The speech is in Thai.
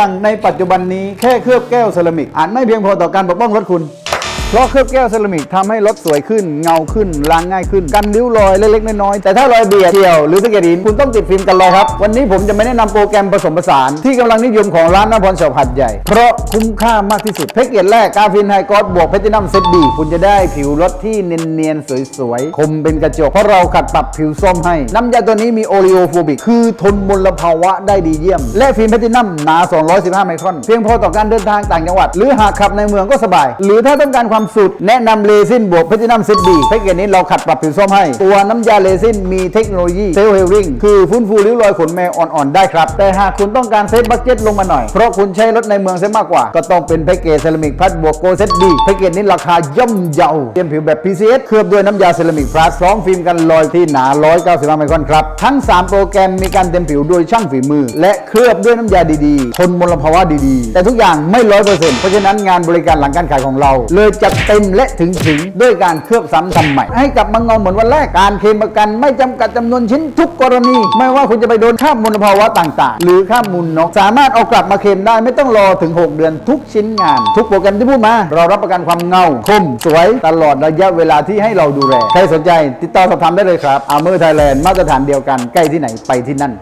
อย่างในปัจจุบันนี้แค่เคลือบแก้วเซรามิกอาจไม่เพียงพอต่อการปกป้องรถคุณ เพราะเคลือบแก้วเซรามิกทำให้รถสวยขึ้น เงาขึ้นล้างง่ายขึ้น กันริ้วรอยเล็กๆน้อยๆแต่ถ้ารอยเบียดเฉียวหรือสะเก็ดหินคุณต้องติดฟิล์มกันรอยครับ วันนี้ผมจะไม่แนะนำโปรแกรมผสมผสาน ที่กำลังนิยมของร้านนพรช็อปหัดใหญ่ เพราะคุ้มค่ามากที่สุด แพ็กเกจแรกกาฟินไฮกอสบวกเพชรนัมเซตดีคุณจะได้ผิวรถที่เนียนๆสวยๆคมเป็นกระจกเพราะเราขัดปรับผิวส้มให้ น้ำยาตัวนี้มีโอริโอโฟบิกคือทนมลภาวะได้ดีเยี่ยม และฟิล์มเพชรนัมหนา 215 ไมครอน เพียงพอต่อการเดินทางต่างจังหวัด หรือหากขับในเมืองก็สบาย หรือถ้าต้องการความสุด แนะนำเลซินบวกเพชรนัมเซตดีแพ็กเกจนี้เราขัดปรับผิวส้มให้ ตัวน้ำยาเลซินมีเทคโนโลยีเซลล์เฮลลิ่งคือฟื้นฟูริ้วรอยขนแมวอ่อนๆได้ครับ แต่หากคุณต้องการเซฟบัคเก็ตลงมาหน่อย เพราะคุณใช้รถในเมืองเสียมากกว่า ก็ต้องเป็นแพ็กเกจเซรามิกพลัสบวกโกเซตดีแพ็กเกจนี้ราคาย่อมเยาเตรียมผิวแบบ PCS เคลือบด้วยน้ำยาเซรามิกพลัสพร้อมฟิล์มกันรอยที่หนา 195ไมครอนครับทั้ง 3 โปรแกรมมีการเต็มผิวโดยช่างฝีมือ และเคลือบด้วยน้ำยาดีๆทนมลภาวะดีๆ แต่ทุกอย่างไม่ร้อยเปอร์เซ็นต์เพราะฉะนั้นงานบริการหลังการขายของเรา เลยจัดเต็มและถึงถึงด้วยการเคลือบซ้ำทำใหม่ ให้กลับมางอเหมือนวันแรกการเคลมประกัน ไม่จำกัดจำนวนชิ้นทุกกรณี ไม่ว่าคุณจะไปโดนค่ามลภาวะต่างๆ หรือค่ามูลนก สามารถเอากลับมาเคลมได้ไม่ต้องรอถึง 6 เดือนทุกชิ้นงาน ทุกโปรแกรมที่พูดมาเรารับประกันความเงาคมสวยตลอดระยะเวลาที่ให้เราดูแลใครสนใจ ติดต่อสอบถามได้เลยครับอาเมอร์ไทยแลนด์มาตรฐานเดียวกันใกล้ที่ไหนไปที่นั่น